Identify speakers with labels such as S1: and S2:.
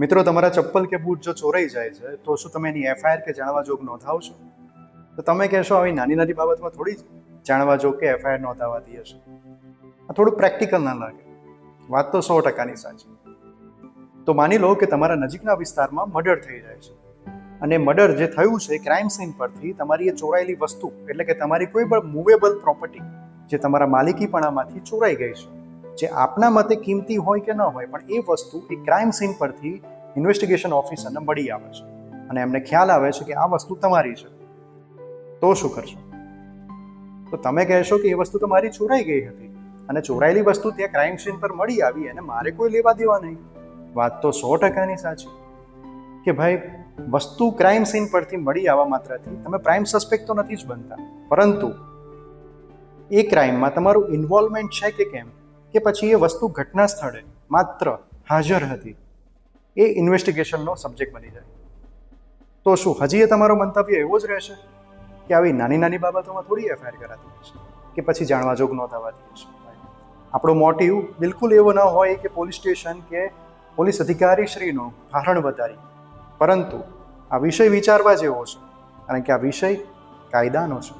S1: મિત્રો, તમારા ચપ્પલ કે બૂટ જો ચોરાઈ જાય છે, તો શું તમે એની એફઆઈઆર કે જાણવા જોગ નોંધાવશો? તો તમે કહેશો, આવી નાની નાની બાબતમાં થોડી જાણવા જોગ કે એફઆઈઆર નોંધાવાતી હશે. આ થોડું પ્રેક્ટિકલ ના લાગે. વાત તો સો ટકાની સાચી. તો માની લો કે તમારા નજીકના વિસ્તારમાં મર્ડર થઈ જાય છે. અને મર્ડર જે થયું છે ક્રાઇમ સીન પરથી તમારી એ ચોરાયેલી વસ્તુ, એટલે કે તમારી કોઈ પણ મૂવેબલ પ્રોપર્ટી જે તમારા માલિકીપણામાંથી ચોરાઈ ગઈ છે જે આપના મતે કિંમતી હોય કે ન હોય, પણ એ વસ્તુ એ ક્રાઇમ સીન પરથી ઇન્વેસ્ટિગેશન ઓફિસરને મળી આવે છે. અને એમને ખ્યાલ આવે છે કે આ વસ્તુ તમારી છે. તો શું કરશો? તો તમે કહેશો કે એ વસ્તુ તમારી ચોરાઈ ગઈ હતી. અને ચોરાયેલી વસ્તુ ત્યાં ક્રાઇમ સીન પર મળી આવી અને મારે કોઈ લેવા દેવા નહીં. વાત તો સો ટકાની સાચી. કે ભાઈ, વસ્તુ ક્રાઇમ સીન પરથી મળી આવવા માત્રથી તમે પ્રાઇમ સસ્પેક્ટ તો નથી જ બનતા. પરંતુ એ ક્રાઇમમાં તમારું ઇન્વોલ્વમેન્ટ છે કે કેમ? કે પછી એ વસ્તુ ઘટના સ્થળે માત્ર હાજર હતી, એ ઇન્વેસ્ટિગેશનનો સબ્જેક્ટ બની જાય. તો શું, હજી એ તમારો મંતવ્ય એવો જ રહેશે કે આવી નાની નાની બાબતોમાં થોડી એફઆઈઆર કરાતી હશે કે પછી જાણવા જોગ નોંધાવાતી હશે આપણો મોટિવ બિલકુલ એવો ન હોય કે પોલીસ સ્ટેશન કે પોલીસ અધિકારીશ્રીનો ભારણ વધારી. પરંતુ આ વિષય વિચારવા જેવો છે, કારણ કે આ વિષય કાયદાનો છે.